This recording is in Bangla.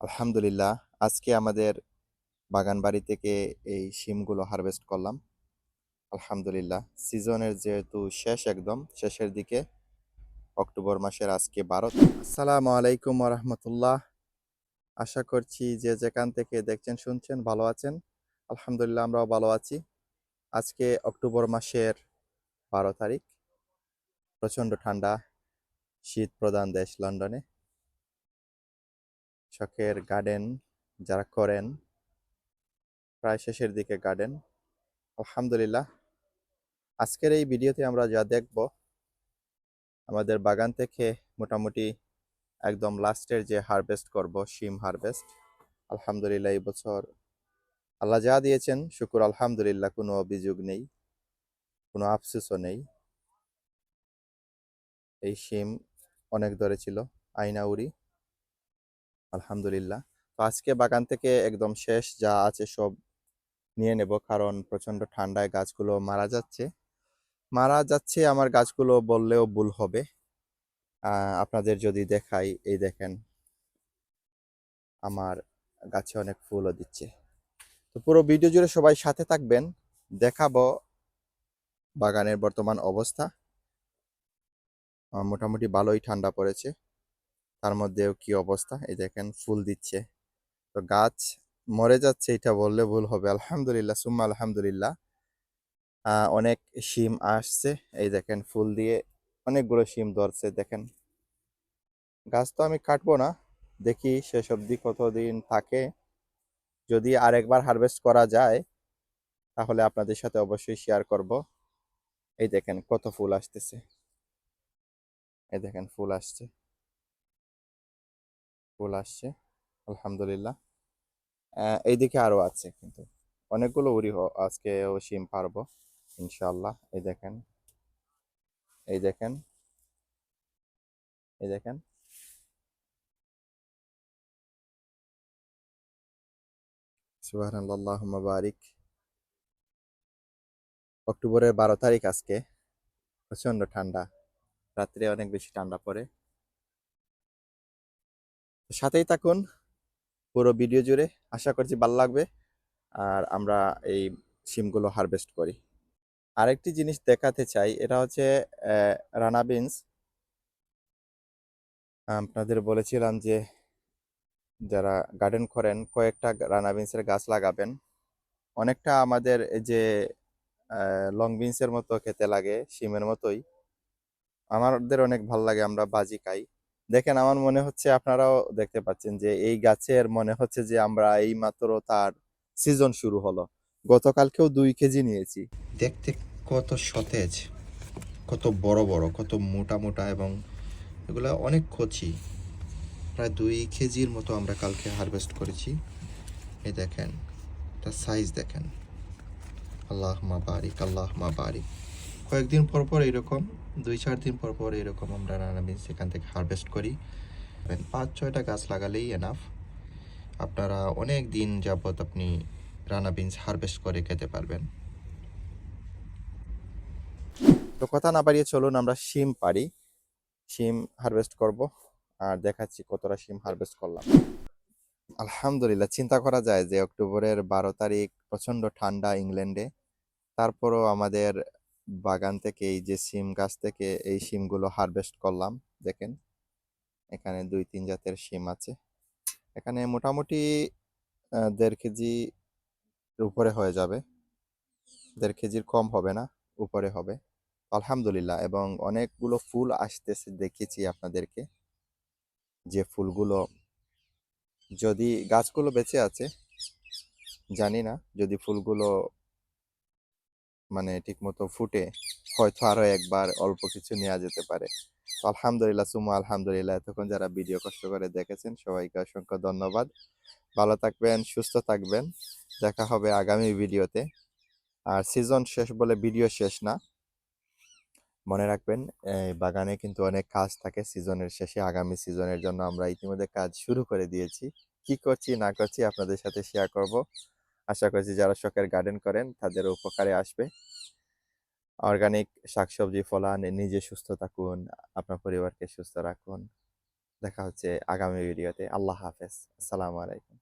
আলহামদুলিল্লাহ, আজকে আমাদের বাগান বাড়ি থেকে এই শিমগুলো হারভেস্ট করলাম। আলহামদুলিল্লাহ, সিজনের যেহেতু শেষ একদম, শেষের দিকে অক্টোবর মাসের আজকে বারো আসসালামু আলাইকুম রহমতুল্লাহ আশা করছি যে যেখান থেকে দেখছেন, শুনছেন, ভালো আছেন। আলহামদুলিল্লাহ, আমরাও ভালো আছি। আজকে অক্টোবর মাসের বারো তারিখ। প্রচণ্ড ঠান্ডা, শীত প্রধান দেশ লন্ডনে। শখের গার্ডেন যারা করেন, প্রায় শেষের দিকে গার্ডেন আলহামদুলিল্লাহ। আজকের এই ভিডিওতে আমরা যা দেখব, আমাদের বাগান থেকে মোটামুটি একদম লাস্টের যে হারভেস্ট করব, শিম হারভেস্ট আলহামদুলিল্লাহ, এই বছর আল্লাহ যা দিয়েছেন, শুকুর আলহামদুলিল্লাহ, কোনো অভিযোগ নেই, কোনো আফসোসও নেই। এই শিম অনেক দরে ছিল আইনাউরি আলহামদুলিল্লাহ। তো আজকে বাগান থেকে একদম শেষ যা আছে সব নিয়ে নেব কারণ প্রচণ্ড ঠান্ডায় গাছগুলো মারা যাচ্ছে। মারা যাচ্ছে আমার গাছগুলো বললেও ভুল হবে। আপনাদের যদি দেখাই, এই দেখেন। আমার গাছে অনেক ফুলও দিচ্ছে। তো পুরো ভিডিও জুড়ে সবাই সাথে থাকবেন। দেখাবো বাগানের বর্তমান অবস্থা। মোটামুটি ভালোই ঠান্ডা পড়েছে। তার মধ্যেও কি অবস্থা? এই দেখেন, ফুল দিচ্ছে। তো গাছ মরে যাচ্ছে, এটা বললে ভুল হবে। আলহামদুলিল্লাহ, সুম্মা আলহামদুলিল্লাহ। অনেক শিম আসছে। এই দেখেন, ফুল দিয়ে অনেকগুলো শিম ধরছে, দেখেন। গাছ তো আমি কাটবো না, দেখি শেষ অবধি কতদিন থাকে। যদি আরেকবার হারভেস্ট করা যায়, তাহলে আপনাদের সাথে অবশ্যই শেয়ার করব। এই দেখেন, কত ফুল আসতেছে। এই দেখেন, ফুল আসছে। ফুল আসছে, আলহামদুলিল্লাহ। এইদিকে আরও আছে কিন্তু। অনেকগুলো উড়ি আজকে ও শিম পারব ইনশাল্লাহ এই দেখেন এই দেখেন এই দেখেন। বারিক। অক্টোবরের বারো তারিখ আজকে। প্রচণ্ড ঠান্ডা। রাত্রে অনেক বেশি ঠান্ডা পড়ে। সাথেই থাকুন। পুরো ভিডিও জুড়ে আশা করছি ভালো লাগবে। আর আমরা এই শিমগুলো হারভেস্ট করি। আরেকটি জিনিস দেখাতে চাই, এটা হচ্ছে রানা বিনস। আপনাদের বলেছিলাম যে, যারা গার্ডেন করেন, কয়েকটা রানা বিনসের গাছ লাগাবেন। অনেকটা আমাদের যে লং বিনসের মতো খেতে লাগে শিমের মতোই। আমাদের অনেক ভালো লাগে, আমরা বাজি খাই। দেখেন, আমার মনে হচ্ছে আপনারাও দেখতে পাচ্ছেন যে, এই গাছের মনে হচ্ছে যে, আমরা এই মাত্র তার সিজন শুরু হলো। গতকালকেও দুই কেজি নিয়েছি। দেখতে কত সতেজ, কত বড় বড়, কত মোটা মোটা এবং এগুলা অনেক কচি। প্রায় দুই কেজির মতো আমরা কালকে হারভেস্ট করেছি। এই দেখেন এটা সাইজ দেখেন। আল্লাহ মা বারিক, আল্লাহ মা বারিক। কয়েকদিন পর পর এরকম দুই চার দিন পর পর এরকম আমরা রানা বিনস এখান থেকে হারভেস্ট করি। পাঁচ ছয়টা গাছ লাগালেই এনাফ আপনারা অনেক দিন যাবত আপনি রানা হারভেস্ট করে খেতে পারবেন। তো কথা না বাড়িয়ে চলুন আমরা শিম পারি শিম হারভেস্ট করব আর দেখাচ্ছি কতটা শিম হারভেস্ট করলাম। আলহামদুলিল্লাহ, চিন্তা করা যায় যে অক্টোবরের বারো তারিখ প্রচণ্ড ঠান্ডা ইংল্যান্ডে। তারপরও আমাদের বাগান থেকে, এই যে সিম গাছ থেকে, এই সিমগুলো হারভেস্ট করলাম, দেখেন। এখানে দুই, তিন জাতের সিম আছে। এখানে মোটামুটি দেড় কেজি উপরে হয়ে যাবে। দেড় কেজির কম হবে না, উপরে হবে। আলহামদুলিল্লাহ, এবং অনেকগুলো ফুল আসতেছে দেখেছি আপনাদেরকে। যে ফুলগুলো যদি গাছগুলো বেঁচে আছে, জানি না, যদি ফুলগুলো মানে ঠিকমতো ফুটে হয়তো আরও একবার অল্প কিছু নেওয়া যেতে পারে। তো আলহামদুলিল্লাহ সুমা আলহামদুলিল্লাহ, এতক্ষণ যারা ভিডিও কষ্ট করে দেখেছেন, সবাইকে অসংখ্য ধন্যবাদ। ভালো থাকবেন, সুস্থ থাকবেন। দেখা হবে আগামী ভিডিওতে। আর সিজন শেষ বলে ভিডিও শেষ না। মনে রাখবেন বাগানে কিন্তু অনেক কাজ থাকে সিজনের শেষে। আগামী সিজনের জন্য আমরা ইতিমধ্যে কাজ শুরু করে দিয়েছি। কি করছি, না করছি আপনাদের সাথে শেয়ার করব। আশা করছি যারা শখের গার্ডেন করেন, তাদের উপকারে আসবে। অর্গানিক শাকসবজি ফলান, নিজে সুস্থ থাকুন, আপনার পরিবারকে সুস্থ রাখুন। দেখা হচ্ছে আগামী ভিডিওতে আল্লাহ হাফেজ। আসসালামু আলাইকুম।